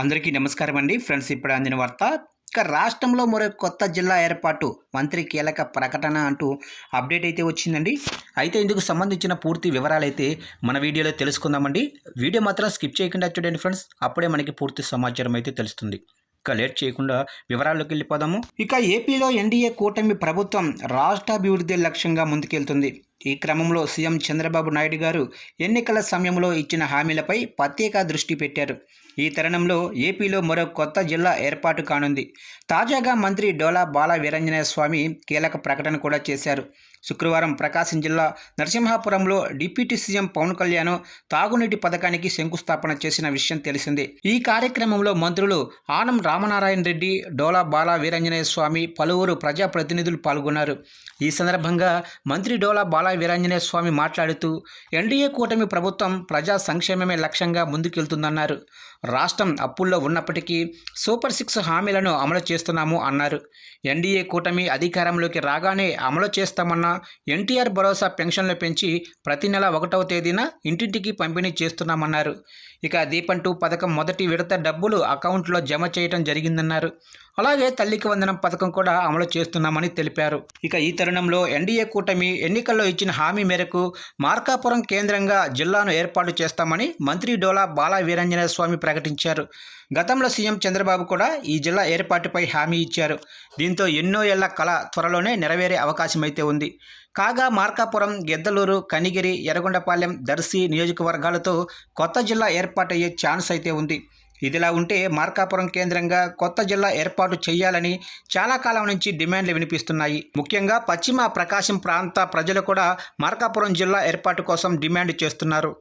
అందరికీ నమస్కారం అండి. ఫ్రెండ్స్ ఇప్పుడు అందిన వార్త ఇక రాష్ట్రంలో మరో కొత్త జిల్లా ఏర్పాటు మంత్రి కీలక ప్రకటన అంటూ అప్డేట్ అయితే వచ్చిందండి. అయితే ఇందుకు సంబంధించిన పూర్తి వివరాలు అయితే మన వీడియోలో తెలుసుకుందామండి. వీడియో మాత్రం స్కిప్ చేయకుండా చూడండి ఫ్రెండ్స్. అప్పుడే మనకి పూర్తి సమాచారం అయితే తెలుస్తుంది. ఇక లేట్ చేయకుండా వివరాల్లోకి వెళ్ళిపోదాము. ఇక ఏపీలో ఎన్డీఏ కూటమి ప్రభుత్వం రాష్ట్రాభివృద్ధి లక్ష్యంగా ముందుకెళ్తుంది. ఈ క్రమంలో సీఎం చంద్రబాబు నాయుడు గారు ఎన్నికల సమయంలో ఇచ్చిన హామీలపై ప్రత్యేక దృష్టి పెట్టారు. ఈ తరుణంలో ఏపీలో మరో కొత్త జిల్లా ఏర్పాటు కానుంది. తాజాగా మంత్రి డోలా బాల వీరంజనేయ స్వామి కీలక ప్రకటన కూడా చేశారు. శుక్రవారం ప్రకాశం జిల్లా నరసింహాపురంలో డిప్యూటీ సీఎం పవన్ కళ్యాణ్ తాగునీటి పథకానికి శంకుస్థాపన చేసిన విషయం తెలిసిందే. ఈ కార్యక్రమంలో మంత్రులు ఆనం రామనారాయణ రెడ్డి డోలా బాల వీరంజనేయ స్వామి పలువురు ప్రజాప్రతినిధులు పాల్గొన్నారు. ఈ సందర్భంగా మంత్రి డోలా బాల వీరాంజనేయ స్వామి మాట్లాడుతూ ఎన్డీఏ కూటమి ప్రభుత్వం ప్రజా సంక్షేమమే లక్ష్యంగా ముందుకెళ్తుందన్నారు. రాష్ట్రం అప్పుల్లో ఉన్నప్పటికీ సూపర్ సిక్స్ హామీలను అమలు చేస్తున్నాము అన్నారు. ఎన్డీఏ కూటమి అధికారంలోకి రాగానే అమలు చేస్తామన్న ఎన్టీఆర్ భరోసా పెన్షన్లు పెంచి ప్రతి నెల ఒకటవ తేదీన ఇంటింటికి పంపిణీ చేస్తున్నామన్నారు. ఇక దీపంటూ పథకం మొదటి విడత డబ్బులు అకౌంట్లో జమ చేయడం జరిగిందన్నారు. అలాగే తల్లికి వందనం పథకం కూడా అమలు చేస్తున్నామని తెలిపారు. ఇక ఈ తరుణంలో ఎన్డీఏ కూటమి ఎన్నికల్లో ఇచ్చిన హామీ మేరకు మార్కాపురం కేంద్రంగా జిల్లాను ఏర్పాటు చేస్తామని మంత్రి డోలా బాల వీరంజనేయ స్వామి ప్రకటించారు. గతంలో సీఎం చంద్రబాబు కూడా ఈ జిల్లా ఏర్పాటుపై హామీ ఇచ్చారు. దీంతో ఎన్నో ఏళ్ళ కళ త్వరలోనే నెరవేరే అవకాశమైతే ఉంది. కాగా మార్కాపురం గెద్దలూరు కనిగిరి ఎర్రగొండపాలెం దర్శి నియోజకవర్గాలతో కొత్త జిల్లా ఏర్పాటయ్యే ఛాన్స్ అయితే ఉంది. ఇదిలా ఉంటే మార్కాపురం కేంద్రంగా కొత్త జిల్లా ఏర్పాటు చేయాలని చాలా కాలం నుంచి డిమాండ్లు వినిపిస్తున్నాయి. ముఖ్యంగా పశ్చిమ ప్రకాశం ప్రాంత ప్రజలు కూడా మార్కాపురం జిల్లా ఏర్పాటు కోసం డిమాండ్ చేస్తున్నారు.